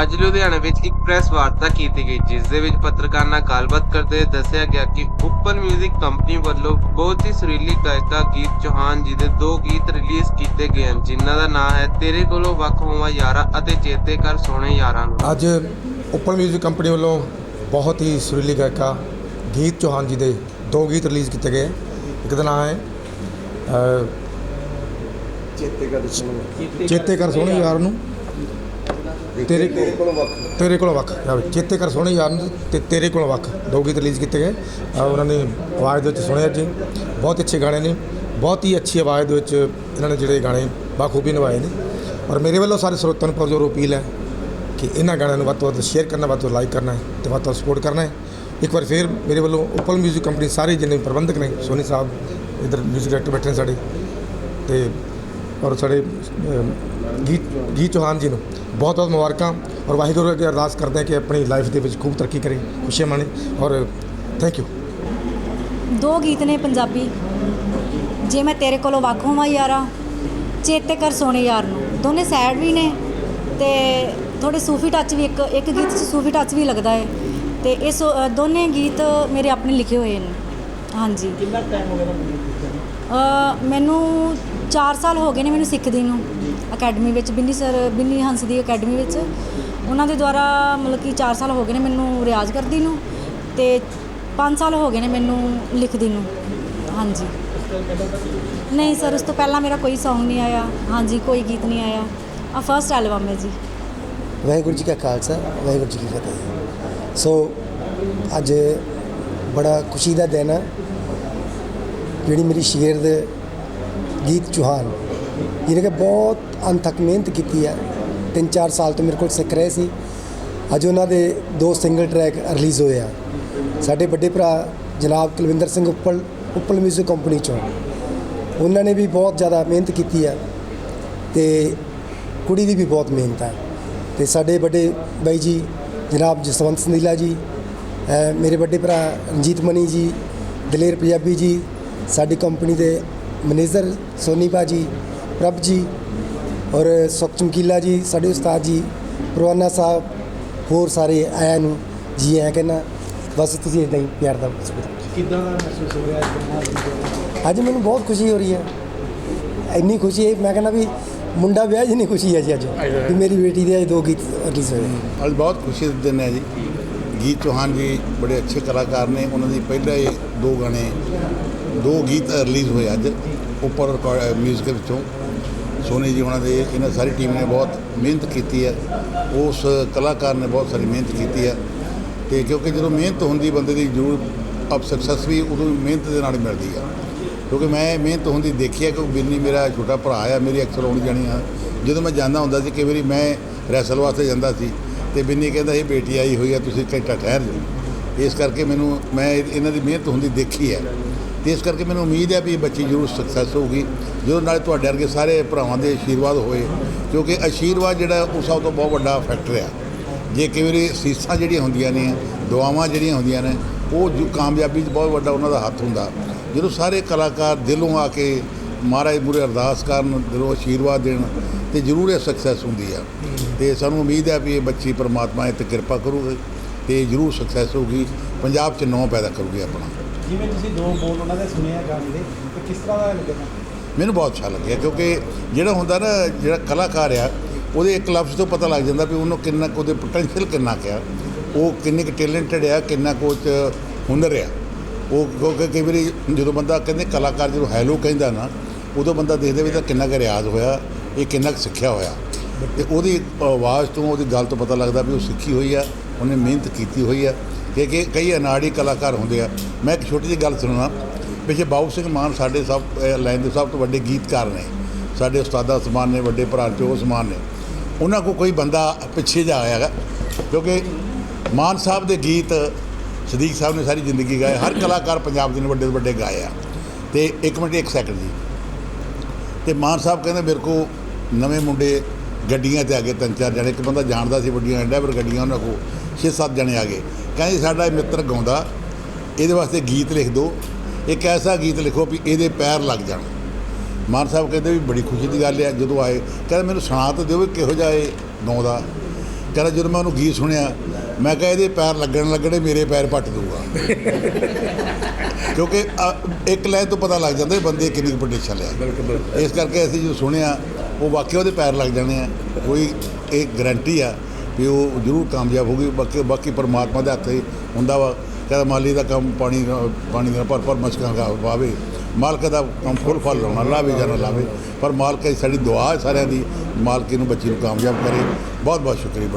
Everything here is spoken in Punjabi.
ਅੱਜ ਲੁਧਿਆਣਾ ਵਿੱਚ ਇੱਕ ਪ੍ਰੈਸ ਵਾਰਤਾ ਕੀਤੀ ਗਈ ਜਿਸ ਦੇ ਵਿੱਚ ਪੱਤਰਕਾਰ ਨਾਲ ਗੱਲਬਾਤ ਕਰਦੇ ਹੋਏ ਦੱਸਿਆ ਗਿਆ ਕਿ ਉੱਪਰ 뮤직 ਕੰਪਨੀ ਵੱਲੋਂ ਬਹੁਤ ਹੀ ਸੁਰੀਲੀ ਗਾਇਕਾ ਗੀਤ ਚੌਹਾਨ ਜੀ ਦੇ ਦੋ ਗੀਤ ਰਿਲੀਜ਼ ਕੀਤੇ ਗਏ ਹਨ ਜਿਨ੍ਹਾਂ ਦਾ ਨਾਮ ਹੈ ਤੇਰੇ ਕੋਲੋਂ ਵੱਖ ਹੋਵਾਂ ਯਾਰਾ ਅਤੇ ਚੇਤੇ ਕਰ ਸੋਹਣੇ ਯਾਰਾਂ ਨੂੰ ਅੱਜ ਓਪਨ 뮤직 ਕੰਪਨੀ ਵੱਲੋਂ ਬਹੁਤ ਹੀ ਸੁਰੀਲੀ ਗਾਇਕਾ ਗੀਤ ਚੌਹਾਨ ਜੀ ਦੇ ਦੋ ਗੀਤ ਰਿਲੀਜ਼ ਕੀਤੇ ਗਏ ਇੱਕ ਦਾ ਨਾਮ ਹੈ ਅ, ਚੇਤੇ ਕਰ ਸੋਹਣੇ ਯਾਰ ਨੂੰ ਤੇਰੇ ਕੋਲੋਂ ਵੱਖ ਤੇਰੇ ਕੋਲੋਂ ਵੱਖ ਯਾਰ ਚੇਤੇ ਕਰ ਸੋਹਣੇ ਯਾਰ ਨੂੰ ਤੇ ਤੇਰੇ ਕੋਲੋਂ ਵੱਖ ਦੋ ਗੀਤ ਰਿਲੀਜ਼ ਕੀਤੇ ਗਏ ਅ, ਉਹਨਾਂ ਨੇ ਆਵਾਜ਼ ਦੇ ਵਿੱਚ ਸੁਣਿਆ ਜੀ ਬਹੁਤ ਅੱਛੇ ਗਾਣੇ ਨੇ ਬਹੁਤ ਹੀ ਅੱਛੀ ਆਵਾਜ਼ ਦੇ ਵਿੱਚ ਇਹਨਾਂ ਨੇ ਜਿਹੜੇ ਗਾਣੇ ਬਾਖੂਬੀ ਨਿਭਾਏ ਨੇ ਔਰ ਮੇਰੇ ਵੱਲੋਂ ਸਾਰੇ ਸਰੋਤਿਆਂ ਨੂੰ ਪੁਰਜ਼ੋਰ ਅਪੀਲ ਹੈ ਕਿ ਇਹਨਾਂ ਗਾਣਿਆਂ ਨੂੰ ਵੱਧ ਤੋਂ ਵੱਧ ਸ਼ੇਅਰ ਕਰਨਾ ਵੱਧ ਤੋਂ ਲਾਈਕ ਕਰਨਾ ਹੈ ਤੇ ਵੱਧ ਤੋਂ ਸਪੋਰਟ ਕਰਨਾ ਹੈ ਇੱਕ ਵਾਰ ਫੇਰ ਮੇਰੇ ਵੱਲੋਂ ਓਪਨ 뮤직 ਕੰਪਨੀ ਸਾਰੇ ਜਿੰਨੇ ਪ੍ਰਬੰਧਕ ਨੇ ਸੋਨੀ ਸਾਹਿਬ ਇਧਰ 뮤직 ਡਾਇਰੈਕਟਰ ਬੈਠੇ ਨੇ ਸਾਡੇ ਤੇ ਔਰ ਸਾਡੇ ਅਮ, ਗੀਤ ਗੀਤ ਚੌਹਾਨ ਜੀ ਨੂੰ ਬਹੁਤ ਬਹੁਤ ਮੁਬਾਰਕਾਂ ਔਰ ਵਾਹਿਗੁਰੂ ਅੱਗੇ ਅਰਦਾਸ ਕਰਦੇ ਹਾਂ ਕਿ ਆਪਣੀ ਲਾਈਫ ਦੇ ਵਿੱਚ ਖੂਬ ਤਰੱਕੀ ਕਰੇ ਖੁਸ਼ੀਆਂ ਮਾਣੇ ਔਰ ਥੈਂਕ ਯੂ ਦੋ ਗੀਤ ਨੇ ਪੰਜਾਬੀ। ਜੇ ਮੈਂ ਤੇਰੇ ਕੋਲੋਂ ਵੱਖ ਹੋਵਾਂ ਯਾਰਾ ਚੇਤੇ ਕਰ ਸੋਹਣੇ ਯਾਰ ਨੂੰ। ਦੋਨੇ ਸੈਡ ਵੀ ਨੇ ਤੇ ਥੋੜੇ ਸੂਫੀ ਟੱਚ ਵੀ ਇੱਕ ਇੱਕ ਗੀਤ 'ਚ ਸੂਫੀ ਟੱਚ ਵੀ ਲੱਗਦਾ ਹੈ। ਤੇ ਇਹ ਦੋਨੇ ਗੀਤ ਮੇਰੇ ਆਪਣੇ ਲਿਖੇ ਹੋਏ ਨੇ। ਹਾਂਜੀ। ਕਿੰਨਾ ਟਾਈਮ ਹੋ ਗਿਆ ਮੈਨੂੰ 4 ਸਾਲ ਹੋ ਗਏ ਨੇ ਮੈਨੂੰ ਸਿੱਖਦੀ ਨੂੰ। ਅਕੈਡਮੀ ਵਿੱਚ ਬਿੰਨੀ ਸਰ ਬਿੰਨੀ ਹੰਸ ਦੀ ਅਕੈਡਮੀ ਵਿੱਚ। ਉਹਨਾਂ ਦੇ ਦੁਆਰਾ ਮਤਲਬ ਕਿ 4 ਸਾਲ ਹੋ ਗਏ ਨੇ ਮੈਨੂੰ ਰਿਆਜ਼ ਕਰਦੀ ਨੂੰ ਤੇ 5 ਸਾਲ ਹੋ ਗਏ ਨੇ ਮੈਨੂੰ ਲਿਖਦੀ ਨੂੰ। ਹਾਂਜੀ। ਨਹੀਂ ਸਰ, ਉਸ ਤੋਂ ਪਹਿਲਾਂ ਮੇਰਾ ਕੋਈ Song ਨਹੀਂ ਆਇਆ। ਹਾਂਜੀ, ਕੋਈ ਗੀਤ ਨਹੀਂ ਆਇਆ। ਆ ਫਰਸਟ ਐਲਬਮ ਹੈ ਜੀ। ਵਾਹਿਗੁਰੂ ਜੀ ਕਾ ਖਾਲਸਾ, ਵਾਹਿਗੁਰੂ ਜੀ ਕੀ ਫਤਿਹ। ਸੋ ਅੱਜ ਬੜਾ ਖੁਸ਼ੀ ਦਾ ਦਿਨ ਹੈ ਜਿਹੜੀ ਮੇਰੀ ਸ਼ੇਰ ਦੇ ਗੀਤ ਚੌਹਾਨ ਜਿਹਨੇ ਕਿ ਬਹੁਤ ਅਣਥੱਕ ਮਿਹਨਤ ਕੀਤੀ ਹੈ। ਤਿੰਨ ਚਾਰ ਸਾਲ ਤੋਂ ਮੇਰੇ ਕੋਲ ਸਿੱਖ ਰਹੇ ਸੀ। ਅੱਜ ਉਹਨਾਂ ਦੇ ਦੋ ਸਿੰਗਲ ਟਰੈਕ ਰਿਲੀਜ਼ ਹੋਏ ਆ। ਸਾਡੇ ਵੱਡੇ ਭਰਾ ਜਨਾਬ ਕੁਲਵਿੰਦਰ ਸਿੰਘ ਉੱਪਲ ਉੱਪਲ 뮤직 ਕੰਪਨੀ ਚੋਂ। ਉਹਨਾਂ ਨੇ ਵੀ ਬਹੁਤ ਜ਼ਿਆਦਾ ਮਿਹਨਤ ਕੀਤੀ ਹੈ ਤੇ ਕੁੜੀ ਦੀ ਵੀ ਬਹੁਤ ਮਿਹਨਤ ਹੈ। ਤੇ ਸਾਡੇ ਵੱਡੇ ਬਾਈ ਜੀ ਜਨਾਬ ਜਸਵੰਤ ਸੰਦੀਲਾ ਜੀ ਮੇਰੇ ਵੱਡੇ ਭਰਾ ਰਣਜੀਤ ਮਨੀ ਜੀ, ਦਲੇਰ ਪੰਜਾਬੀ ਜੀ, ਸਾਡੀ ਕੰਪਨੀ ਦੇ ਮੈਨੇਜਰ ਸੋਨੀ ਭਾਜੀ ਪ੍ਰਭ ਜੀ ਔਰ ਸੁਖ ਚਮਕੀਲਾ ਜੀ ਸਾਡੇ ਉਸਤਾਦ ਜੀ ਪ੍ਰਵਾਨਾ ਸਾਹਿਬ ਹੋਰ ਸਾਰੇ ਆਇਆਂ ਨੂੰ ਜੀ ਆਇਆਂ ਕਹਿੰਦਾ ਬਸ ਤੁਸੀਂ ਇਦਾਂ ਹੀ ਪਿਆਰ ਦਾ ਕਿੱਦਾਂ ਦਾ ਮਹਿਸੂਸ ਹੋ ਰਿਹਾ ਅੱਜ ਮੈਨੂੰ ਬਹੁਤ ਖੁਸ਼ੀ ਹੋ ਰਹੀ ਹੈ। ਇੰਨੀ ਖੁਸ਼ੀ ਹੈ ਮੈਂ ਕਹਿੰਦਾ ਵੀ ਮੁੰਡਾ ਵਿਆਹ ਜਿੰਨੀ ਖੁਸ਼ੀ ਹੈ ਜੀ ਅੱਜ। ਵੀ ਮੇਰੀ ਬੇਟੀ ਦੇ ਅੱਜ ਦੋ ਗੀਤ ਰਿਲੀਜ਼ ਹੋਏ ਅੱਜ ਬਹੁਤ ਖੁਸ਼ੀ ਦਾ ਦਿਨ ਹੈ ਜੀ। ਗੀਤ ਚੌਹਾਨ ਜੀ ਬੜੇ ਅੱਛੇ ਕਲਾਕਾਰ ਨੇ। ਉਹਨਾਂ ਦੀ ਪਹਿਲੇ ਹੀ ਦੋ ਗਾਣੇ ਦੋ ਗੀਤ ਰਿਲੀਜ਼ ਹੋਏ ਅੱਜ ਉੱਪਰ ਰਿਕਾਰਡ ਮਿਊਜ਼ਿਕ ਵਿੱਚੋਂ। ਸੋਨੀ ਜੀ ਉਹਨਾਂ ਦੇ ਇਹਨਾਂ ਸਾਰੀ ਟੀਮ ਨੇ ਬਹੁਤ ਮਿਹਨਤ ਕੀਤੀ ਹੈ। ਉਸ ਕਲਾਕਾਰ ਨੇ ਬਹੁਤ ਸਾਰੀ ਮਿਹਨਤ ਕੀਤੀ ਹੈ। ਤੇ ਕਿਉਂਕਿ ਜਦੋਂ ਮਿਹਨਤ ਹੁੰਦੀ ਬੰਦੇ ਦੀ, ਜ਼ਰੂਰ ਅਪ ਸਕਸੈਸ ਵੀ ਉਦੋਂ ਮਿਹਨਤ ਦੇ ਨਾਲ ਮਿਲਦੀ ਆ। ਕਿਉਂਕਿ ਮੈਂ ਮਿਹਨਤ ਹੁੰਦੀ ਦੇਖੀ ਹੈ ਕਿ ਬਿੰਨੀ ਮੇਰਾ ਛੋਟਾ ਭਰਾ ਆ, ਮੇਰੀ ਅਕਸਰ ਆਉਣੀ ਜਾਣੀ ਆ। ਜਦੋਂ ਮੈਂ ਜਾਂਦਾ ਹੁੰਦਾ ਸੀ, ਕਈ ਵਾਰੀ ਮੈਂ ਰੈਸਲ ਵਾਸਤੇ ਜਾਂਦਾ ਸੀ ਤੇ ਬਿੰਨੀ ਕਹਿੰਦਾ, ਇਹ ਬੇਟੀ ਆਈ ਹੋਈ ਆ, ਤੁਸੀਂ ਘੰਟਾ ਠਹਿਰ ਜਾਓ। ਇਸ ਕਰਕੇ ਮੈਨੂੰ ਮੈਂ ਇਹਨਾਂ ਦੀ ਮਿਹਨਤ ਹੁੰਦੀ ਦੇਖੀ ਹੈ। ਤੇ ਇਸ ਕਰਕੇ ਮੈਨੂੰ ਉਮੀਦ ਹੈ ਵੀ ਇਹ ਬੱਚੀ ਜ਼ਰੂਰ ਸਕਸੈਸ ਹੋਊਗੀ, ਜਦੋਂ ਨਾਲੇ ਤੁਹਾਡੇ ਵਰਗੇ ਸਾਰੇ ਭਰਾਵਾਂ ਦੇ ਆਸ਼ੀਰਵਾਦ ਹੋਏ, ਕਿਉਂਕਿ ਆਸ਼ੀਰਵਾਦ ਜਿਹੜਾ ਉਹ ਸਭ ਤੋਂ ਬਹੁਤ ਵੱਡਾ ਫੈਕਟਰ ਆ। ਜੇ ਕਈ ਵਾਰੀ ਸੀਸਾਂ ਜਿਹੜੀਆਂ ਹੁੰਦੀਆਂ ਨੇ, ਦੁਆਵਾਂ ਜਿਹੜੀਆਂ ਹੁੰਦੀਆਂ ਨੇ, ਉਹ ਜੋ ਕਾਮਯਾਬੀ 'ਚ ਬਹੁਤ ਵੱਡਾ ਉਹਨਾਂ ਦਾ ਹੱਥ ਹੁੰਦਾ। ਜਦੋਂ ਸਾਰੇ ਕਲਾਕਾਰ ਦਿਲੋਂ ਆ ਕੇ ਮਹਾਰਾਜ ਮੂਹਰੇ ਅਰਦਾਸ ਕਰਨ, ਦਿਲੋਂ ਆਸ਼ੀਰਵਾਦ ਦੇਣ, ਤੇ ਜ਼ਰੂਰ ਇਹ ਸਕਸੈਸ ਹੁੰਦੀ ਆ। ਤੇ ਸਾਨੂੰ ਉਮੀਦ ਹੈ ਵੀ ਇਹ ਬੱਚੀ ਪਰਮਾਤਮਾ ਇਹ ਤੇ ਕਿਰਪਾ ਕਰੂਗੀ, ਤੇ ਜ਼ਰੂਰ ਸਕਸੈਸ ਹੋਊਗੀ। ਪੰਜਾਬ 'ਚ ਨੌ ਪੈਦਾ ਕਰੂਗੀ ਆਪਣਾ। ਜਿਵੇਂ ਤੁਸੀਂ ਦੋ ਬੋਲ ਉਹਨਾਂ ਦੇ ਸੁਣੇ ਗਾਣੇ ਦੇ, ਤੇ ਕਿਸ ਤਰ੍ਹਾਂ ਦਾ ਲੱਗਿਆ? ਮੈਨੂੰ ਬਹੁਤ ਅੱਛਾ ਲੱਗਿਆ, ਕਿਉਂਕਿ ਜਿਹੜਾ ਹੁੰਦਾ ਨਾ, ਜਿਹੜਾ ਕਲਾਕਾਰ ਆ, ਉਹਦੇ ਇੱਕ ਲਫ਼ਜ਼ ਤੋਂ ਪਤਾ ਲੱਗ ਜਾਂਦਾ ਵੀ ਉਹਨੂੰ ਕਿੰਨਾ ਕੁ ਉਹਦੇ ਪੋਟੈਂਸ਼ੀਅਲ ਕਿੰਨਾ ਕੁ ਆ। ਉਹ ਕਿੰਨੇ ਕੁ ਟੈਲੈਂਟਡ ਆ, ਕਿੰਨਾ ਕੁ ਹੁਨਰ ਆ। ਉਹ ਕਿਉਂਕਿ ਕਈ ਵਾਰੀ ਜਦੋਂ ਬੰਦਾ ਕਹਿੰਦੇ ਕਲਾਕਾਰ ਜਦੋਂ ਹੈਲੋ ਕਹਿੰਦਾ ਨਾ, ਉਦੋਂ ਬੰਦਾ ਦੇਖਦਾ ਵੀ ਤਾਂ ਕਿੰਨਾ ਕੁ ਰਿਆਜ਼ ਹੋਇਆ, ਇਹ ਕਿੰਨਾ ਕੁ ਸਿੱਖਿਆ ਹੋਇਆ। ਤੇ ਉਹਦੀ ਆਵਾਜ਼ ਤੋਂ, ਉਹਦੀ ਗੱਲ ਤੋਂ ਪਤਾ ਲੱਗਦਾ ਵੀ ਉਹ ਸਿੱਖੀ ਹੋਈ ਆ, ਉਹਨੇ ਮਿਹਨਤ ਕੀਤੀ ਹੋਈ ਆ। ਕਿ ਕਿ ਕਈ ਅਨਾੜੀ ਕਲਾਕਾਰ ਹੁੰਦੇ ਆ। ਮੈਂ ਇੱਕ ਛੋਟੀ ਜਿਹੀ ਗੱਲ ਸੁਣਨਾ ਪਿੱਛੇ ਬਾਬੂ ਸਿੰਘ ਮਾਨ ਸਾਡੇ ਸਭ ਲਾਈਨ ਦੇ ਸਭ ਤੋਂ ਵੱਡੇ ਗੀਤਕਾਰ ਨੇ। ਸਾਡੇ ਉਸਤਾਦਾ ਸਮਾਨ ਨੇ, ਵੱਡੇ ਭਰਾ ਚੋ ਸਮਾਨ ਨੇ। ਉਹਨਾਂ ਕੋ ਕੋਈ ਬੰਦਾ ਪਿੱਛੇ ਜਾ ਆਇਆ ਹੈਗਾ। ਕਿਉਂਕਿ ਮਾਨ ਸਾਹਿਬ ਦੇ ਗੀਤ ਸਦੀਕ ਸਾਹਿਬ ਨੇ ਸਾਰੀ ਜ਼ਿੰਦਗੀ ਗਾਏ। ਹਰ ਕਲਾਕਾਰ ਪੰਜਾਬ ਦੇ ਨੇ ਵੱਡੇ ਤੋਂ ਵੱਡੇ ਗਾਏ ਆ। ਤੇ ਇੱਕ ਮਿੰਟ, ਇੱਕ ਸੈਕਿੰਡ ਜੀ। ਤੇ ਮਾਨ ਸਾਹਿਬ ਕਹਿੰਦੇ, ਮੇਰੇ ਕੋ ਨਵੇਂ ਮੁੰਡੇ ਗੱਡੀਆਂ ਤੇ ਆ ਗਏ ਤਿੰਨ ਚਾਰ ਜਣੇ। ਇੱਕ ਬੰਦਾ ਜਾਣਦਾ ਸੀ ਵੱਡੀਆਂ ਡਰਾਈਵਰ ਗੱਡੀਆਂ ਉਹਨਾਂ ਕੋ ਛੇ ਸੱਤ ਜਣੇ ਆ ਗਏ। ਕਹਿੰਦੇ ਸਾਡਾ ਇਹ ਮਿੱਤਰ ਗਾਉਂਦਾ ਇਹਦੇ ਵਾਸਤੇ ਗੀਤ ਲਿਖ ਦਿਓ ਇੱਕ ਐਸਾ ਗੀਤ ਲਿਖੋ ਵੀ ਇਹਦੇ ਪੈਰ ਲੱਗ ਜਾਣ। ਮਾਨ ਸਾਹਿਬ ਕਹਿੰਦੇ ਵੀ ਬੜੀ ਖੁਸ਼ੀ ਦੀ ਗੱਲ ਹੈ ਜਦੋਂ ਆਏ ਕਹਿੰਦੇ ਮੈਨੂੰ ਸੁਣਾ ਤਾਂ ਦਿਓ ਵੀ ਕਿਹੋ ਜਿਹਾ ਇਹ ਗਾਉਂਦਾ। ਕਹਿੰਦਾ ਜਦੋਂ ਮੈਂ ਉਹਨੂੰ ਗੀਤ ਸੁਣਿਆ ਮੈਂ ਕਿਹਾ ਇਹਦੇ ਪੈਰ ਲੱਗਣ ਲੱਗਣੇ ਮੇਰੇ ਪੈਰ ਪੱਟ ਦੂਗਾ। ਕਿਉਂਕਿ ਇੱਕ ਲੈ ਤੋਂ ਪਤਾ ਲੱਗ ਜਾਂਦਾ ਇਹ ਬੰਦੇ ਕਿੰਨੀ ਪੋਟੈਂਸ਼ੀਅਲ ਹੈ ਇਸ ਕਰਕੇ ਅਸੀਂ ਜੋ ਸੁਣਿਆ ਉਹ ਵਾਕਿਆ ਉਹਦੇ ਪੈਰ ਲੱਗ ਜਾਣੇ ਆ। ਕੋਈ ਇਹ ਗਰੰਟੀ ਆ ਵੀ ਉਹ ਜ਼ਰੂਰ ਕਾਮਯਾਬ ਹੋਊਗੀ, ਬਾਕੀ ਬਾਕੀ ਪਰਮਾਤਮਾ ਦੇ ਹੱਥ ਹੁੰਦਾ ਵਾ। ਕਹਿੰਦਾ ਮਾਲੀ ਦਾ ਕੰਮ ਪਾਣੀ ਪਾਣੀ ਦਾ ਭਰ ਭਰ ਮਸ਼ਕਾਂ ਗਾ ਪਾਵੇ ਮਾਲਕ ਦਾ ਕੰਮ ਫੁੱਲ ਫਲ ਲਾਉਣਾ, ਲਾਵੇ ਜਾਂ ਨਾ ਲਾਵੇ। ਪਰ ਮਾਲਕ ਦੀ ਸਾਡੀ ਦੁਆ ਹੈ ਸਾਰਿਆਂ ਦੀ, ਮਾਲਕ ਨੂੰ ਬੱਚੀ ਨੂੰ ਕਾਮਯਾਬ ਕਰੇ। ਬਹੁਤ ਬਹੁਤ ਸ਼ੁਕਰੀਆ।